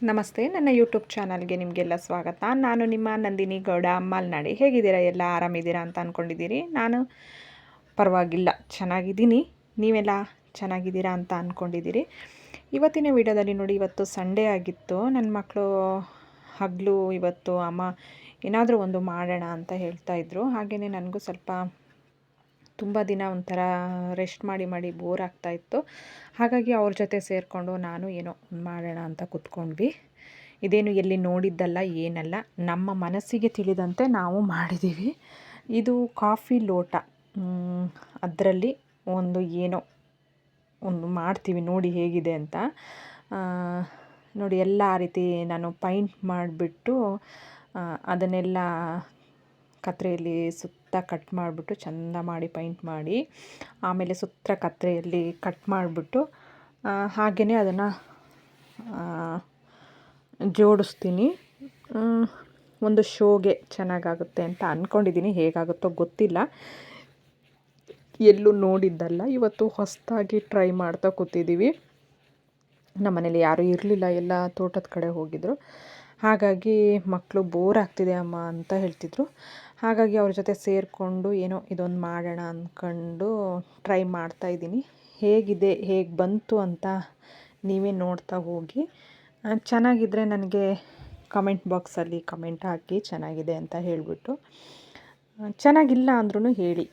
ನಮಸ್ತೆ, ನನ್ನ ಯೂಟ್ಯೂಬ್ ಚಾನಲ್ಗೆ ನಿಮಗೆಲ್ಲ ಸ್ವಾಗತ. ನಾನು ನಿಮ್ಮ ನಂದಿನಿ ಗೌಡ ಮಲ್ನಾಡಿ. ಹೇಗಿದ್ದೀರಾ ಎಲ್ಲ? ಆರಾಮಿದ್ದೀರಾ ಅಂತ ಅಂದ್ಕೊಂಡಿದ್ದೀರಿ ನಾನು ಪರವಾಗಿಲ್ಲ, ಚೆನ್ನಾಗಿದ್ದೀನಿ. ನೀವೆಲ್ಲ ಚೆನ್ನಾಗಿದ್ದೀರಾ ಅಂತ ಅಂದ್ಕೊಂಡಿದ್ದೀರಿ ಇವತ್ತಿನ ವಿಡಿಯೋದಲ್ಲಿ ನೋಡಿ, ಇವತ್ತು ಸಂಡೇ ಆಗಿತ್ತು. ನನ್ನ ಮಕ್ಕಳು ಹಗಲು, ಇವತ್ತು ಅಮ್ಮ ಏನಾದರೂ ಒಂದು ಮಾಡೋಣ ಅಂತ ಹೇಳ್ತಾಯಿದ್ರು ಹಾಗೆಯೇ ನನಗೂ ಸ್ವಲ್ಪ ತುಂಬ ದಿನ ಒಂಥರ ರೆಸ್ಟ್ ಮಾಡಿ ಮಾಡಿ ಬೋರ್ ಆಗ್ತಾಯಿತ್ತು ಹಾಗಾಗಿ ಅವ್ರ ಜೊತೆ ಸೇರಿಕೊಂಡು ನಾನು ಏನೋ ಮಾಡೋಣ ಅಂತ ಕುತ್ಕೊಂಡ್ವಿ. ಇದೇನು ಎಲ್ಲಿ ನೋಡಿದ್ದಲ್ಲ, ಏನಲ್ಲ, ನಮ್ಮ ಮನಸ್ಸಿಗೆ ತಿಳಿದಂತೆ ನಾವು ಮಾಡಿದ್ದೀವಿ ಇದು ಕಾಫಿ ಲೋಟ. ಅದರಲ್ಲಿ ಒಂದು ಏನೋ ಒಂದು ಮಾಡ್ತೀವಿ, ನೋಡಿ ಹೇಗಿದೆ ಅಂತ. ನೋಡಿ ಎಲ್ಲ ರೀತಿ ನಾನು ಪೈಂಟ್ ಮಾಡಿಬಿಟ್ಟು ಅದನ್ನೆಲ್ಲ ಕತ್ರೆಯಲ್ಲಿ ಸುತ್ತ ಕಟ್ ಮಾಡಿಬಿಟ್ಟು ಚಂದ ಮಾಡಿ ಪೈಂಟ್ ಮಾಡಿ, ಆಮೇಲೆ ಸುತ್ತ ಕತ್ತರಿಯಲ್ಲಿ ಕಟ್ ಮಾಡಿಬಿಟ್ಟು ಹಾಗೆಯೇ ಅದನ್ನು ಜೋಡಿಸ್ತೀನಿ. ಒಂದು ಶೋಗೆ ಚೆನ್ನಾಗಾಗುತ್ತೆ ಅಂತ ಅಂದ್ಕೊಂಡಿದ್ದೀನಿ ಹೇಗಾಗುತ್ತೋ ಗೊತ್ತಿಲ್ಲ. ಎಲ್ಲೂ ನೋಡಿದ್ದಲ್ಲ. ಇವತ್ತು ಹೊಸದಾಗಿ ಟ್ರೈ ಮಾಡ್ತಾ ಕೂತಿದ್ದೀವಿ. ನಮ್ಮ ಮನೇಲಿ ಯಾರೂ ಇರಲಿಲ್ಲ. ಎಲ್ಲ ತೋಟದ ಕಡೆ ಹೋಗಿದ್ದರು ಹಾಗಾಗಿ ಮಕ್ಕಳು ಬೋರ್ ಆಗ್ತಿದೆ ಅಮ್ಮ ಅಂತ ಹೇಳ್ತಿದ್ರು. ಹಾಗಾಗಿ ಅವ್ರ ಜೊತೆ ಸೇರಿಕೊಂಡು ಏನೋ ಇದೊಂದು ಮಾಡೋಣ ಅಂದ್ಕೊಂಡು ಟ್ರೈ ಮಾಡ್ತಾ ಇದ್ದೀನಿ. ಹೇಗಿದೆ, ಹೇಗೆ ಬಂತು ಅಂತ ನೀವೇ ನೋಡ್ತಾ ಹೋಗಿ. ಚೆನ್ನಾಗಿದ್ದರೆ ನನಗೆ ಕಮೆಂಟ್ ಬಾಕ್ಸಲ್ಲಿ ಕಮೆಂಟ್ ಹಾಕಿ ಚೆನ್ನಾಗಿದೆ ಅಂತ ಹೇಳಿಬಿಟ್ಟು. ಚೆನ್ನಾಗಿಲ್ಲ ಅಂದ್ರೂ ಹೇಳಿ.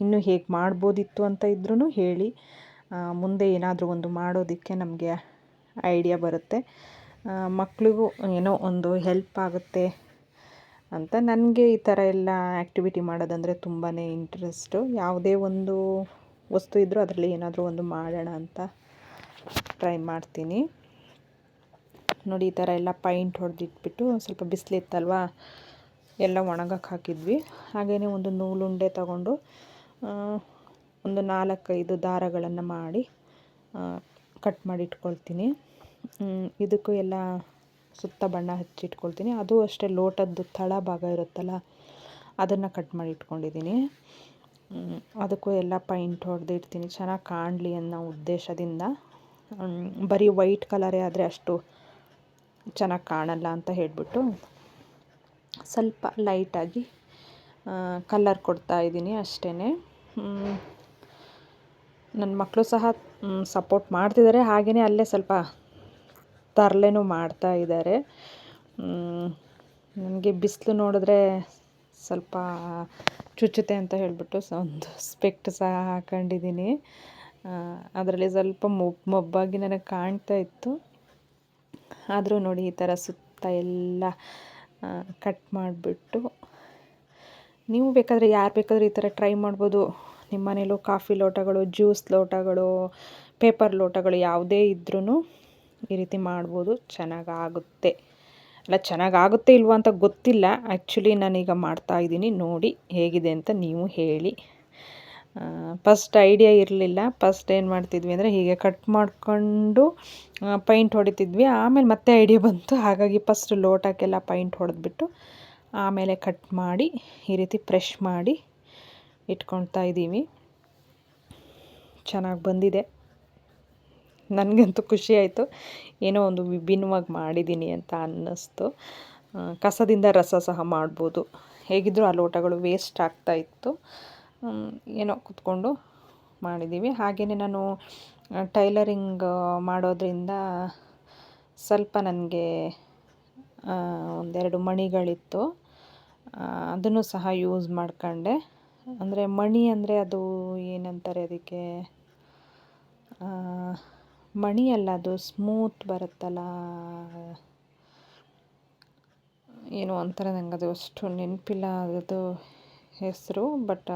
ಇನ್ನೂ ಹೇಗೆ ಮಾಡ್ಬೋದಿತ್ತು ಅಂತ ಇದ್ರೂ ಹೇಳಿ. ಮುಂದೆ ಏನಾದರೂ ಒಂದು ಮಾಡೋದಕ್ಕೆ ನಮಗೆ ಐಡಿಯಾ ಬರುತ್ತೆ. ಮಕ್ಕಳಿಗೂ ಏನೋ ಒಂದು ಹೆಲ್ಪ್ ಆಗುತ್ತೆ ಅಂತ ನನಗೆ ಈ ಥರ ಎಲ್ಲ ಆ್ಯಕ್ಟಿವಿಟಿ ಮಾಡೋದಂದರೆ ತುಂಬಾ ಇಂಟ್ರೆಸ್ಟು. ಯಾವುದೇ ಒಂದು ವಸ್ತು ಇದ್ದರೂ ಅದರಲ್ಲಿ ಏನಾದರೂ ಒಂದು ಮಾಡೋಣ ಅಂತ ಟ್ರೈ ಮಾಡ್ತೀನಿ. ನೋಡಿ, ಈ ಥರ ಎಲ್ಲ ಪೈಂಟ್ ಹೊಡೆದಿಟ್ಬಿಟ್ಟು ಸ್ವಲ್ಪ ಬಿಸಿಲಿತ್ತಲ್ವ, ಎಲ್ಲ ಒಣಗಕ್ಕೆ ಹಾಕಿದ್ವಿ. ಹಾಗೆಯೇ ಒಂದು ನೂಲುಂಡೆ ತಗೊಂಡು ಒಂದು ನಾಲ್ಕೈದು ದಾರಗಳನ್ನು ಮಾಡಿ ಕಟ್ ಮಾಡಿ ಇಟ್ಕೊಳ್ತೀನಿ ಇದಕ್ಕೂ ಎಲ್ಲ ಸುತ್ತ ಬಣ್ಣ ಹಚ್ಚಿಟ್ಕೊಳ್ತೀನಿ. ಅದು ಅಷ್ಟೇ ಲೋಟದ್ದು ತಳ ಭಾಗ ಇರುತ್ತಲ್ಲ, ಅದನ್ನು ಕಟ್ ಮಾಡಿ ಇಟ್ಕೊಂಡಿದ್ದೀನಿ ಅದಕ್ಕೂ ಎಲ್ಲ ಪೈಂಟ್ ಹೊಡೆದಿಡ್ತೀನಿ ಚೆನ್ನಾಗಿ ಕಾಣಲಿ ಅನ್ನೋ ಉದ್ದೇಶದಿಂದ. ಬರೀ ವೈಟ್ ಕಲರೇ ಆದರೆ ಅಷ್ಟು ಚೆನ್ನಾಗಿ ಕಾಣಲ್ಲ ಅಂತ ಹೇಳಿಬಿಟ್ಟು ಸ್ವಲ್ಪ ಲೈಟಾಗಿ ಕಲ್ಲರ್ ಕೊಡ್ತಾ ಇದ್ದೀನಿ ಅಷ್ಟೇ ನನ್ನ ಮಕ್ಕಳು ಸಹ ಸಪೋರ್ಟ್ ಮಾಡ್ತಿದ್ದಾರೆ ಹಾಗೆಯೇ ಅಲ್ಲೇ ಸ್ವಲ್ಪ ತರಲೆನೂ ಮಾಡ್ತಾ ಇದ್ದಾರೆ. ನನಗೆ ಬಿಸಿಲು ನೋಡಿದ್ರೆ ಸ್ವಲ್ಪ ಚುಚ್ಚುತ್ತೆ ಅಂತ ಹೇಳಿಬಿಟ್ಟು ಸೊ ಒಂದು ಸ್ಪೆಕ್ಟ್ ಸಹ ಹಾಕೊಂಡಿದ್ದೀನಿ. ಅದರಲ್ಲಿ ಸ್ವಲ್ಪ ಮೊಬ್, ಮೊಬ್ಬಾಗಿ ನನಗೆ ಕಾಣ್ತಾ ಇತ್ತು. ಆದರೂ ನೋಡಿ ಈ ಥರ ಸುತ್ತ ಎಲ್ಲ ಕಟ್ ಮಾಡಿಬಿಟ್ಟು. ನೀವು ಬೇಕಾದರೆ, ಯಾರು ಬೇಕಾದರೂ ಈ ಥರ ಟ್ರೈ ಮಾಡ್ಬೋದು. ನಿಮ್ಮ ಮನೇಲೂ ಕಾಫಿ ಲೋಟಗಳು, ಜ್ಯೂಸ್ ಲೋಟಗಳು, ಪೇಪರ್ ಲೋಟಗಳು ಯಾವುದೇ ಇದ್ರೂ ಈ ರೀತಿ ಮಾಡ್ಬೋದು, ಚೆನ್ನಾಗಾಗುತ್ತೆ. ಅಲ್ಲ, ಚೆನ್ನಾಗಾಗುತ್ತೆ ಇಲ್ವ ಅಂತ ಗೊತ್ತಿಲ್ಲ. ಆ್ಯಕ್ಚುಲಿ ನಾನೀಗ ಮಾಡ್ತಾಯಿದ್ದೀನಿ ನೋಡಿ ಹೇಗಿದೆ ಅಂತ ನೀವು ಹೇಳಿ. ಫಸ್ಟ್ ಐಡಿಯಾ ಇರಲಿಲ್ಲ. ಫಸ್ಟ್ ಏನು ಮಾಡ್ತಿದ್ವಿ ಅಂದರೆ ಹೀಗೆ ಕಟ್ ಮಾಡಿಕೊಂಡು ಪೈಂಟ್ ಹೊಡಿತಿದ್ವಿ. ಆಮೇಲೆ ಮತ್ತೆ ಐಡಿಯಾ ಬಂತು. ಹಾಗಾಗಿ ಫಸ್ಟ್ ಲೋಟಕ್ಕೆಲ್ಲ ಪೈಂಟ್ ಹೊಡೆದ್ಬಿಟ್ಟು ಆಮೇಲೆ ಕಟ್ ಮಾಡಿ, ಈ ರೀತಿ ಫ್ರೆಶ್ ಮಾಡಿ ಇಟ್ಕೊಳ್ತಾ ಇದ್ದೀವಿ. ಚೆನ್ನಾಗಿ ಬಂದಿದೆ. ನನಗಂತೂ ಖುಷಿ ಆಯಿತು. ಏನೋ ಒಂದು ವಿಭಿನ್ನವಾಗಿ ಮಾಡಿದ್ದೀನಿ ಅಂತ ಅನ್ನಿಸ್ತು. ಕಸದಿಂದ ರಸ ಸಹ ಮಾಡ್ಬೋದು. ಹೇಗಿದ್ದರೂ ಆ ಲೋಟಗಳು ವೇಸ್ಟ್ ಆಗ್ತಾ ಇತ್ತು. ಏನೋ ಕುತ್ಕೊಂಡು ಮಾಡಿದ್ದೀವಿ. ಹಾಗೆಯೇ ನಾನು ಟೈಲರಿಂಗ್ ಮಾಡೋದ್ರಿಂದ ಸ್ವಲ್ಪ ನನಗೆ ಒಂದೆರಡು ಮಣಿಗಳಿತ್ತು. ಅದನ್ನು ಸಹ ಯೂಸ್ ಮಾಡ್ಕೊಂಡೆ. ಅಂದರೆ ಮಣಿ ಅಂದರೆ ಅದು ಏನಂತಾರೆ ಅದಕ್ಕೆ? ಮಣಿ ಅಲ್ಲ ಅದು ಸ್ಮೂತ್ ಬರುತ್ತಲ್ಲ. ಏನು ಅಂತಾರೆ ನಂಗೆ ಅದು ಅಷ್ಟು ನೆನಪಿಲ್ಲ ಅದು ಹೆಸರು, ಬಟ್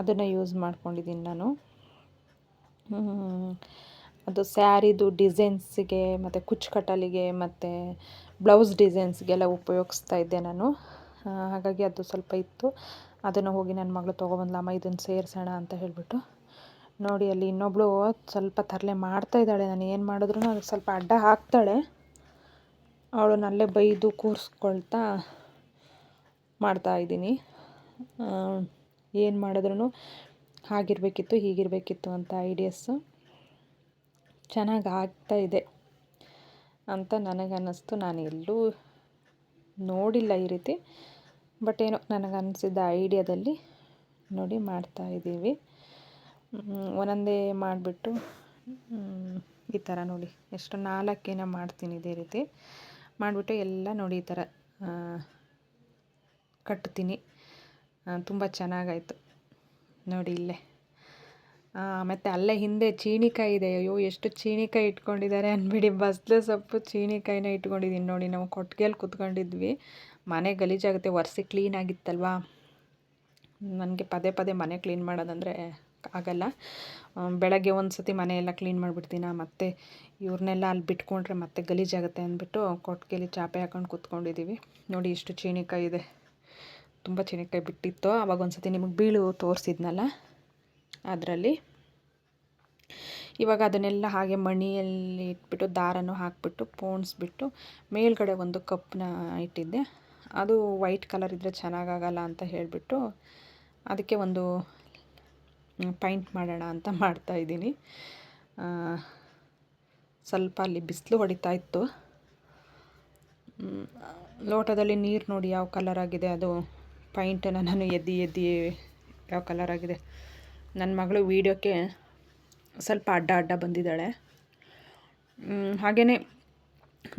ಅದನ್ನು ಯೂಸ್ ಮಾಡ್ಕೊಂಡಿದ್ದೀನಿ ನಾನು. ಅದು ಸ್ಯಾರಿದು ಡಿಸೈನ್ಸಿಗೆ ಮತ್ತು ಕುಚ್ಚು ಕಟ್ಟಲಿಗೆ ಮತ್ತು ಬ್ಲೌಸ್ ಡಿಸೈನ್ಸ್ಗೆಲ್ಲ ಉಪಯೋಗಿಸ್ತಾ ಇದ್ದೆ ನಾನು. ಹಾಗಾಗಿ ಅದು ಸ್ವಲ್ಪ ಇತ್ತು. ಅದನ್ನು ಹೋಗಿ ನನ್ನ ಮಗಳು ತೊಗೊಬಂದ್ಲಮ್ಮ ಇದನ್ನು ಸೇರಿಸೋಣ ಅಂತ ಹೇಳಿಬಿಟ್ಟು. ನೋಡಿ, ಅಲ್ಲಿ ಇನ್ನೊಬ್ಬಳು ಸ್ವಲ್ಪ ತರಲೆ ಮಾಡ್ತಾ ಇದ್ದಾಳೆ. ನಾನು ಏನು ಮಾಡಿದ್ರು ಅದಕ್ಕೆ ಸ್ವಲ್ಪ ಅಡ್ಡ ಹಾಕ್ತಾಳೆ. ಅವಳನ್ನ ಅಲ್ಲೇ ಬೈದು ಕೂರಿಸ್ಕೊಳ್ತಾ ಮಾಡ್ತಾಯಿದ್ದೀನಿ ಏನು ಮಾಡಿದ್ರು ಹಾಗಿರಬೇಕಿತ್ತು, ಹೀಗಿರಬೇಕಿತ್ತು ಅಂತ ಐಡಿಯಾಸು ಚೆನ್ನಾಗಿ ಆಗ್ತಾ ಇದೆ ಅಂತ ನನಗನ್ನಿಸ್ತು. ನಾನು ಎಲ್ಲೂ ನೋಡಿಲ್ಲ ಈ ರೀತಿ. ಬಟ್ ಏನೋ ನನಗನ್ನಿಸಿದ್ದ ಐಡಿಯಾದಲ್ಲಿ ನೋಡಿ ಮಾಡ್ತಾ ಇದ್ದೀವಿ. ಒಂದೊಂದೇ ಮಾಡಿಬಿಟ್ಟು ಈ ಥರ ನೋಡಿ. ಎಷ್ಟು ನಾಲ್ಕೇನ ಮಾಡ್ತೀನಿ ಇದೇ ರೀತಿ. ಮಾಡಿಬಿಟ್ಟು ಎಲ್ಲ ನೋಡಿ ಈ ಥರ ಕಟ್ತೀನಿ. ತುಂಬ ಚೆನ್ನಾಗಾಯಿತು. ನೋಡಿ ಇಲ್ಲೇ. ಮತ್ತು ಅಲ್ಲೇ ಹಿಂದೆ ಚೀನಿಕಾಯಿ ಇದೆ. ಅಯ್ಯೋ, ಎಷ್ಟು ಚೀನಿಕಾಯಿ ಇಟ್ಕೊಂಡಿದ್ದಾರೆ ಅಂದ್ಬಿಡಿ ಬಸ್ಲೆ ಸೊಪ್ಪು ಚೀನಿಕಾಯಿನ ಇಟ್ಕೊಂಡಿದ್ದೀನಿ ನೋಡಿ. ನಾವು ಕೊಟ್ಟಿಗೆಯಲ್ಲಿ ಕುತ್ಕೊಂಡಿದ್ವಿ. ಮನೆ ಗಲೀಜಾಗುತ್ತೆ. ಒರೆಸಿ ಕ್ಲೀನಾಗಿತ್ತಲ್ವಾ ನನಗೆ ಪದೇ ಪದೇ ಮನೆ ಕ್ಲೀನ್ ಮಾಡೋದಂದರೆ ಆಗಲ್ಲ. ಬೆಳಗ್ಗೆ ಒಂದು ಸತಿ ಮನೆಯೆಲ್ಲ ಕ್ಲೀನ್ ಮಾಡಿಬಿಡ್ತೀನ, ಮತ್ತೆ ಇವ್ರನ್ನೆಲ್ಲ ಅಲ್ಲಿ ಬಿಟ್ಕೊಂಡ್ರೆ ಮತ್ತೆ ಗಲೀಜಾಗುತ್ತೆ ಅಂದ್ಬಿಟ್ಟು ಕೊಟ್ಟಿಗೆಲಿ ಚಾಪೆ ಹಾಕೊಂಡು ಕೂತ್ಕೊಂಡಿದ್ದೀವಿ ನೋಡಿ ಇಷ್ಟು ಚೀನಿಕಾಯಿ ಇದೆ. ತುಂಬ ಚೀನಿಕಾಯಿ ಬಿಟ್ಟಿತ್ತು. ಆವಾಗ ಒಂದು ಸತಿ ನಿಮಗೆ ಬೀಳು ತೋರಿಸಿದ್ನಲ್ಲ ಅದರಲ್ಲಿ. ಇವಾಗ ಅದನ್ನೆಲ್ಲ ಹಾಗೆ ಮಣಿಯಲ್ಲಿ ಇಟ್ಬಿಟ್ಟು, ದಾರನೂ ಹಾಕಿಬಿಟ್ಟು ಪೋಣಿಸ್ಬಿಟ್ಟು ಮೇಲ್ಗಡೆ ಒಂದು ಕಪ್ನ ಇಟ್ಟಿದ್ದೆ. ಅದು ವೈಟ್ ಕಲರ್ ಇದ್ದರೆ ಚೆನ್ನಾಗಾಗಲ್ಲ ಅಂತ ಹೇಳಿಬಿಟ್ಟು ಅದಕ್ಕೆ ಒಂದು ಪೈಂಟ್ ಮಾಡೋಣ ಅಂತ ಮಾಡ್ತಾಯಿದ್ದೀನಿ ಸ್ವಲ್ಪ ಅಲ್ಲಿ ಬಿಸಿಲು ಹೊಡಿತಾ ಇತ್ತು. ಲೋಟದಲ್ಲಿ ನೀರು ನೋಡಿ ಯಾವ ಕಲರ್ ಆಗಿದೆ, ಅದು ಪೈಂಟನ್ನು ನಾನು ಎದ್ದಿ ಎದ್ದಿ ಯಾವ ಕಲರ್ ಆಗಿದೆ. ನನ್ನ ಮಗಳು ವೀಡಿಯೋಕ್ಕೆ ಸ್ವಲ್ಪ ಅಡ್ಡ ಅಡ್ಡ ಬಂದಿದ್ದಾಳೆ. ಹಾಗೆಯೇ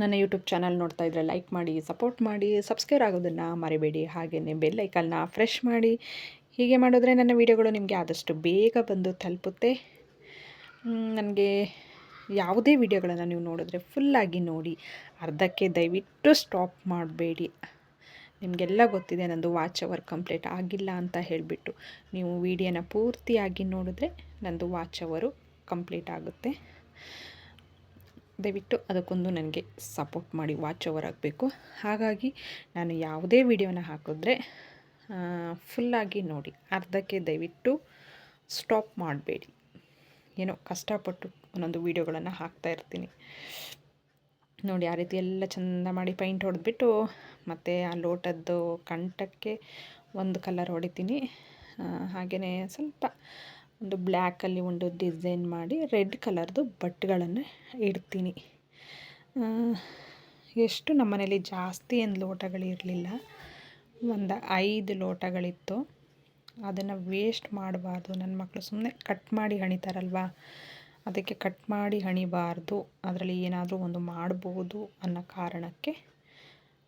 ನನ್ನ ಯೂಟ್ಯೂಬ್ ಚಾನಲ್ ನೋಡ್ತಾ ಇದ್ರೆ ಲೈಕ್ ಮಾಡಿ ಸಪೋರ್ಟ್ ಮಾಡಿ ಸಬ್ಸ್ಕ್ರೈಬ್ ಆಗೋದನ್ನು ಮರಿಬೇಡಿ. ಹಾಗೆಯೇ ಬೆಲ್ ಐಕನ್ನ ಫ್ರೆಶ್ ಮಾಡಿ ಹೀಗೆ ಮಾಡಿದ್ರೆ ನನ್ನ ವೀಡಿಯೋಗಳು ನಿಮಗೆ ಆದಷ್ಟು ಬೇಗ ಬಂದು ತಲುಪುತ್ತೆ. ನನಗೆ ಯಾವುದೇ ವಿಡಿಯೋಗಳನ್ನು ನೀವು ನೋಡಿದ್ರೆ ಫುಲ್ಲಾಗಿ ನೋಡಿ. ಅರ್ಧಕ್ಕೆ ದಯವಿಟ್ಟು ಸ್ಟಾಪ್ ಮಾಡಬೇಡಿ. ನಿಮಗೆಲ್ಲ ಗೊತ್ತಿದೆ ನನ್ನದು ವಾಚ್ ಅವರ್ ಕಂಪ್ಲೀಟ್ ಆಗಿಲ್ಲ ಅಂತ ಹೇಳಿಬಿಟ್ಟು. ನೀವು ವೀಡಿಯೋನ ಪೂರ್ತಿಯಾಗಿ ನೋಡಿದ್ರೆ ನನ್ನದು ವಾಚ್ ಅವರು ಕಂಪ್ಲೀಟ್ ಆಗುತ್ತೆ. ದಯವಿಟ್ಟು ಅದಕ್ಕೊಂದು ನನಗೆ ಸಪೋರ್ಟ್ ಮಾಡಿ ವಾಚ್ ಓವರ್ ಆಗಬೇಕು ಹಾಗಾಗಿ ನಾನು ಯಾವುದೇ ವಿಡಿಯೋನ ಹಾಕಿದ್ರೆ ಫುಲ್ಲಾಗಿ ನೋಡಿ. ಅರ್ಧಕ್ಕೆ ದಯವಿಟ್ಟು ಸ್ಟಾಪ್ ಮಾಡಬೇಡಿ. ಏನೋ ಕಷ್ಟಪಟ್ಟು ಒಂದೊಂದು ವೀಡಿಯೋಗಳನ್ನು ಹಾಕ್ತಾ ಇರ್ತೀನಿ. ನೋಡಿ, ಆ ರೀತಿ ಎಲ್ಲ ಚೆಂದ ಮಾಡಿ ಪೈಂಟ್ ಹೊಡೆದ್ಬಿಟ್ಟು ಮತ್ತು ಆ ಲೋಟದ್ದು ಕಂಠಕ್ಕೆ ಒಂದು ಕಲರ್ ಹೊಡಿತೀನಿ. ಹಾಗೆಯೇ ಸ್ವಲ್ಪ ಒಂದು ಬ್ಲ್ಯಾಕಲ್ಲಿ ಒಂದು ಡಿಸೈನ್ ಮಾಡಿ ರೆಡ್ ಕಲರ್ದು ಬಟ್ಟೆಗಳನ್ನು ಇಡ್ತೀನಿ. ಎಷ್ಟು ನಮ್ಮನೇಲಿ ಜಾಸ್ತಿ ಏನು ಲೋಟಗಳಿರಲಿಲ್ಲ. ಒಂದು ಐದು ಲೋಟಗಳಿತ್ತು. ಅದನ್ನು ವೇಸ್ಟ್ ಮಾಡಬಾರ್ದು. ನನ್ನ ಮಕ್ಕಳು ಸುಮ್ಮನೆ ಕಟ್ ಮಾಡಿ ಹಣಿತಾರಲ್ವ? ಅದಕ್ಕೆ ಕಟ್ ಮಾಡಿ ಹಣಿಬಾರ್ದು. ಅದರಲ್ಲಿ ಏನಾದರೂ ಒಂದು ಮಾಡ್ಬೋದು ಅನ್ನೋ ಕಾರಣಕ್ಕೆ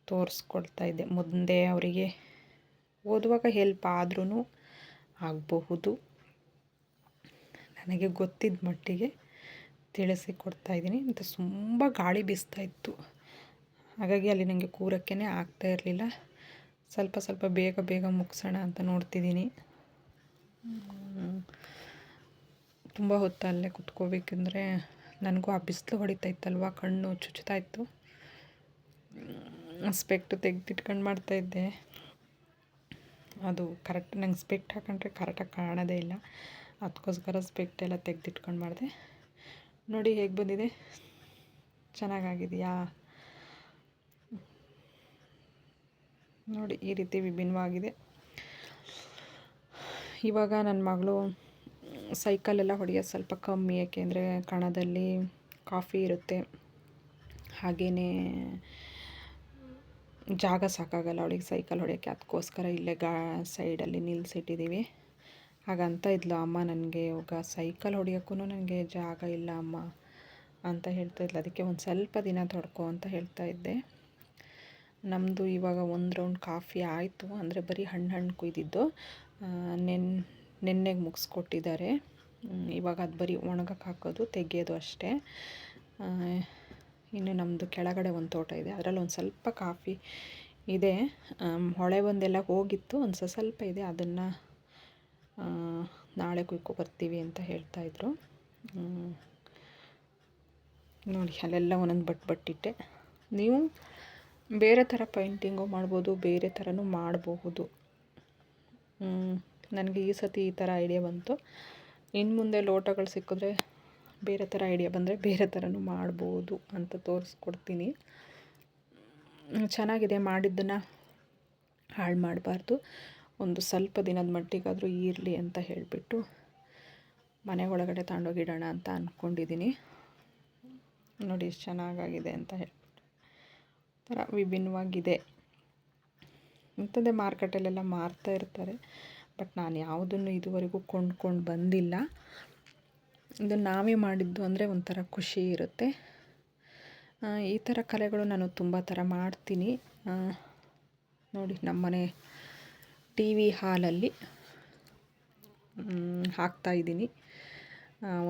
ತೋರಿಸ್ಕೊಳ್ತಾ ಇದ್ದೆ. ಮುಂದೆ ಅವರಿಗೆ ಓದುವಾಗ ಹೆಲ್ಪ್ ಆದ್ರೂ ಆಗಬಹುದು. ನನಗೆ ಗೊತ್ತಿದ್ದ ಮಟ್ಟಿಗೆ ತಿಳಿಸಿ ಕೊಡ್ತಾಯಿದ್ದೀನಿ ಮತ್ತು ತುಂಬ ಗಾಳಿ ಬೀಸ್ತಾ ಇತ್ತು. ಹಾಗಾಗಿ ಅಲ್ಲಿ ನನಗೆ ಕೂರಕ್ಕೇ ಆಗ್ತಾ ಇರಲಿಲ್ಲ. ಸ್ವಲ್ಪ ಸ್ವಲ್ಪ ಬೇಗ ಬೇಗ ಮುಗಿಸೋಣ ಅಂತ ನೋಡ್ತಿದ್ದೀನಿ. ತುಂಬ ಹೊತ್ತು ಅಲ್ಲೇ ಕುತ್ಕೋಬೇಕಂದ್ರೆ ನನಗೂ ಆ ಬಿಸಿಲು ಹೊಡಿತಾ ಇತ್ತಲ್ವ ಕಣ್ಣು ಚುಚ್ತಾ ಇತ್ತು ಸ್ಪೆಕ್ಟ್ ತೆಗೆದಿಟ್ಕೊಂಡು ಮಾಡ್ತಾಯಿದ್ದೆ ಅದು ಕರೆಕ್ಟ್ ನಂಗೆ ಸ್ಪೆಕ್ಟ್ ಹಾಕೊಂಡ್ರೆ ಕರೆಕ್ಟಾಗಿ ಕಾಣೋದೇ ಇಲ್ಲ. ಅದಕ್ಕೋಸ್ಕರ ಸ್ಪೆಕ್ಟ್ ಎಲ್ಲ ತೆಗೆದಿಟ್ಕೊಂಡು ಮಾಡಿದೆ. ನೋಡಿ ಹೇಗೆ ಬಂದಿದೆ? ಚೆನ್ನಾಗಾಗಿದೆಯಾ? ನೋಡಿ ಈ ರೀತಿ ವಿಭಿನ್ನವಾಗಿದೆ. ಇವಾಗ ನನ್ನ ಮಗಳು ಸೈಕಲೆಲ್ಲ ಹೊಡೆಯೋದು ಸ್ವಲ್ಪ ಕಮ್ಮಿ, ಯಾಕೆಂದರೆ ಕಣದಲ್ಲಿ ಕಾಫಿ ಇರುತ್ತೆ. ಹಾಗೆಯೇ ಜಾಗ ಸಾಕಾಗಲ್ಲ ಅವಳಿಗೆ ಸೈಕಲ್ ಹೊಡೆಯೋಕ್ಕೆ. ಅದಕ್ಕೋಸ್ಕರ ಇಲ್ಲೇ ಗಾ ಸೈಡಲ್ಲಿ ನಿಲ್ಲಿಸಿಟ್ಟಿದ್ದೀವಿ ಹಾಗಂತ ಇದ್ಲು ಅಮ್ಮ ನನಗೆ ಇವಾಗ ಸೈಕಲ್ ಹೊಡಿಯೋಕ್ಕೂ ನನಗೆ ಜಾಗ ಇಲ್ಲ ಅಮ್ಮ ಅಂತ ಹೇಳ್ತಾ ಇದ್ಲು. ಅದಕ್ಕೆ ಒಂದು ಸ್ವಲ್ಪ ದಿನ ತೊಡ್ಕೊ ಅಂತ ಹೇಳ್ತಾ ಇದ್ದೆ. ನಮ್ಮದು ಇವಾಗ ಒಂದು ರೌಂಡ್ ಕಾಫಿ ಆಯಿತು. ಅಂದರೆ ಬರೀ ಹಣ್ಣು ಹಣ್ಣು ಕುಯ್ದಿದ್ದು. ನೆನ್, ನೆನ್ನೆಗೆ ಮುಗಿಸ್ಕೊಟ್ಟಿದ್ದಾರೆ. ಇವಾಗ ಅದು ಬರೀ ಒಣಗಕ್ಕೆ ಹಾಕೋದು, ತೆಗೆಯೋದು ಅಷ್ಟೇ. ಇನ್ನು ನಮ್ಮದು ಕೆಳಗಡೆ ಒಂದು ತೋಟ ಇದೆ. ಅದರಲ್ಲಿ ಒಂದು ಸ್ವಲ್ಪ ಕಾಫಿ ಇದೆ. ಹೊಳೆ ಒಂದೆಲ್ಲ ಹೋಗಿತ್ತು. ಒಂದು ಸ್ವಲ್ಪ ಇದೆ. ಅದನ್ನು ನಾಳೆ ಕುಯ್ಕೊ ಬರ್ತೀವಿ ಅಂತ ಹೇಳ್ತಾಯಿದ್ರು ನೋಡಿ, ಅಲ್ಲೆಲ್ಲ ಒಂದೊಂದು ಬಟ್, ಬಟ್ಟಿಟ್ಟೆ. ನೀವು? ಬೇರೆ ಥರ ಪೈಂಟಿಂಗು ಮಾಡ್ಬೋದು, ಬೇರೆ ಥರನೂ ಮಾಡಬಹುದು. ನನಗೆ ಈ ಸತಿ ಈ ಥರ ಐಡಿಯಾ ಬಂತು. ಇನ್ನು ಮುಂದೆ ಲೋಟಗಳು ಸಿಕ್ಕಿದ್ರೆ ಬೇರೆ ಥರ ಐಡಿಯಾ ಬಂದರೆ ಬೇರೆ ಥರನೂ ಮಾಡ್ಬೋದು ಅಂತ ತೋರಿಸ್ಕೊಡ್ತೀನಿ. ಚೆನ್ನಾಗಿದೆ ಮಾಡಿದ್ದನ್ನು ಹಾಳು ಮಾಡಬಾರ್ದು. ಒಂದು ಸ್ವಲ್ಪ ದಿನದ ಮಟ್ಟಿಗಾದರೂ ಇರಲಿ ಅಂತ ಹೇಳಿಬಿಟ್ಟು ಮನೆ ಒಳಗಡೆ ತಗೊಂಡೋಗಿಡೋಣ ಅಂತ ಅಂದ್ಕೊಂಡಿದ್ದೀನಿ ನೋಡಿ, ಎಷ್ಟು ಚೆನ್ನಾಗಾಗಿದೆ ಅಂತ ಹೇಳ್ಬಿಟ್ಟು. ಥರ ವಿಭಿನ್ನವಾಗಿದೆ. ಇಂಥದ್ದೇ ಮಾರ್ಕೆಟಲ್ಲೆಲ್ಲ ಮಾರ್ತಾ ಇರ್ತಾರೆ. ಬಟ್ ನಾನು ಯಾವುದನ್ನು ಇದುವರೆಗೂ ಕೊಂಡ್ಕೊಂಡು ಬಂದಿಲ್ಲ. ಇದು ನಾವೇ ಮಾಡಿದ್ದು ಅಂದರೆ ಒಂಥರ ಖುಷಿ ಇರುತ್ತೆ. ಈ ಥರ ಕಲೆಗಳು ನಾನು ತುಂಬ ಥರ ಮಾಡ್ತೀನಿ. ನೋಡಿ ನಮ್ಮನೆ ಟಿ ವಿ ಹಾಲಲ್ಲಿ ಹಾಕ್ತಾಯಿದ್ದೀನಿ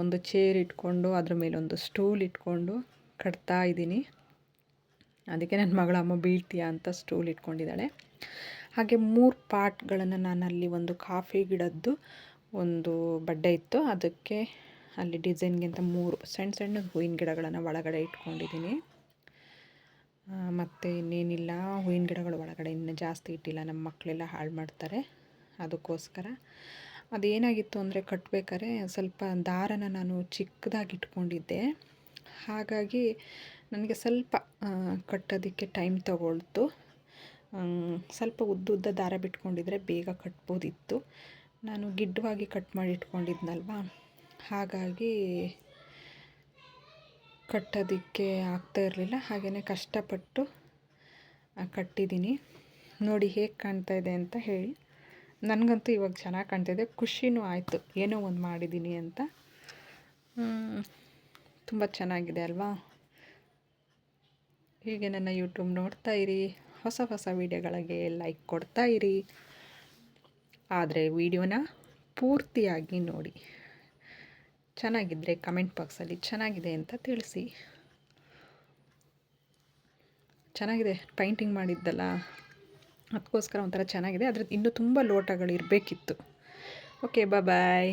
ಒಂದು ಚೇರ್ ಇಟ್ಕೊಂಡು, ಅದ್ರ ಮೇಲೆ ಒಂದು ಸ್ಟೂಲ್ ಇಟ್ಕೊಂಡು ಕಟ್ತಾ ಇದ್ದೀನಿ. ಅದಕ್ಕೆ ನನ್ನ ಮಗಳ ಅಮ್ಮ ಬೀಳ್ತೀಯಾ ಅಂತ ಸ್ಟೂಲ್ ಇಟ್ಕೊಂಡಿದ್ದಾಳೆ. ಹಾಗೆ ಮೂರು ಪಾಟ್ಗಳನ್ನು ನಾನು ಅಲ್ಲಿ ಒಂದು ಕಾಫಿ ಗಿಡದ್ದು ಒಂದು ಬಡ್ಡೆ ಇತ್ತು. ಅದಕ್ಕೆ ಅಲ್ಲಿ ಡಿಸೈನ್ಗಿಂತ ಮೂರು ಸಣ್ಣ ಸಣ್ಣ ಹೂವಿನ ಗಿಡಗಳನ್ನು ಒಳಗಡೆ ಇಟ್ಕೊಂಡಿದ್ದೀನಿ. ಮತ್ತು ಇನ್ನೇನಿಲ್ಲ. ಹೂವಿನ ಗಿಡಗಳು ಒಳಗಡೆ ಇನ್ನು ಜಾಸ್ತಿ ಇಟ್ಟಿಲ್ಲ. ನಮ್ಮ ಮಕ್ಕಳೆಲ್ಲ ಹಾಳು ಮಾಡ್ತಾರೆ. ಅದಕ್ಕೋಸ್ಕರ ಅದೇನಾಗಿತ್ತು ಅಂದರೆ ಕಟ್ಟಬೇಕಾದ್ರೆ ಸ್ವಲ್ಪ ದಾರನ ನಾನು ಚಿಕ್ಕದಾಗಿ ಇಟ್ಕೊಂಡಿದ್ದೆ. ಹಾಗಾಗಿ ನನಗೆ ಸ್ವಲ್ಪ ಕಟ್ಟೋದಕ್ಕೆ ಟೈಮ್ ತಗೊಳ್ತು. ಸ್ವಲ್ಪ ಉದ್ದ ಉದ್ದ ದಾರ ಬಿಟ್ಕೊಂಡಿದ್ರೆ ಬೇಗ ಕಟ್ಬೋದಿತ್ತು. ನಾನು ಗಿಡ್ಡವಾಗಿ ಕಟ್ ಮಾಡಿ ಇಟ್ಕೊಂಡಿದ್ನಲ್ವಾ? ಹಾಗಾಗಿ ಕಟ್ಟೋದಕ್ಕೆ ಆಗ್ತಾ ಇರಲಿಲ್ಲ. ಹಾಗೆಯೇ ಕಷ್ಟಪಟ್ಟು ಕಟ್ಟಿದ್ದೀನಿ. ನೋಡಿ ಹೇಗೆ ಕಾಣ್ತಾ ಇದೆ ಅಂತ ಹೇಳಿ. ನನಗಂತೂ ಇವಾಗ ಚೆನ್ನಾಗಿ ಕಾಣ್ತಾ ಇದೆ. ಖುಷಿನೂ ಆಯಿತು. ಏನೋ ಒಂದು ಮಾಡಿದ್ದೀನಿ ಅಂತ. ತುಂಬ ಚೆನ್ನಾಗಿದೆ ಅಲ್ವಾ? ಹೀಗೆ ನನ್ನ ಯೂಟ್ಯೂಬ್ ನೋಡ್ತಾ ಇರಿ. ಹೊಸ ಹೊಸ ವಿಡಿಯೋಗಳಿಗೆ ಲೈಕ್ ಕೊಡ್ತಾ ಇರಿ. ಆದರೆ ವಿಡಿಯೋನ ಪೂರ್ತಿಯಾಗಿ ನೋಡಿ. ಚೆನ್ನಾಗಿದ್ದರೆ ಕಮೆಂಟ್ ಬಾಕ್ಸಲ್ಲಿ ಚೆನ್ನಾಗಿದೆ ಅಂತ ತಿಳಿಸಿ. ಚೆನ್ನಾಗಿದೆ ಪೈಂಟಿಂಗ್ ಮಾಡಿದ್ದಲ್ಲ ಅದಕ್ಕೋಸ್ಕರ ಒಂಥರ ಚೆನ್ನಾಗಿದೆ. ಅದ್ರದ್ದು ಇನ್ನೂ ತುಂಬ ಲೋಟಗಳು ಇರಬೇಕಿತ್ತು ಓಕೆ ಬಾಯ್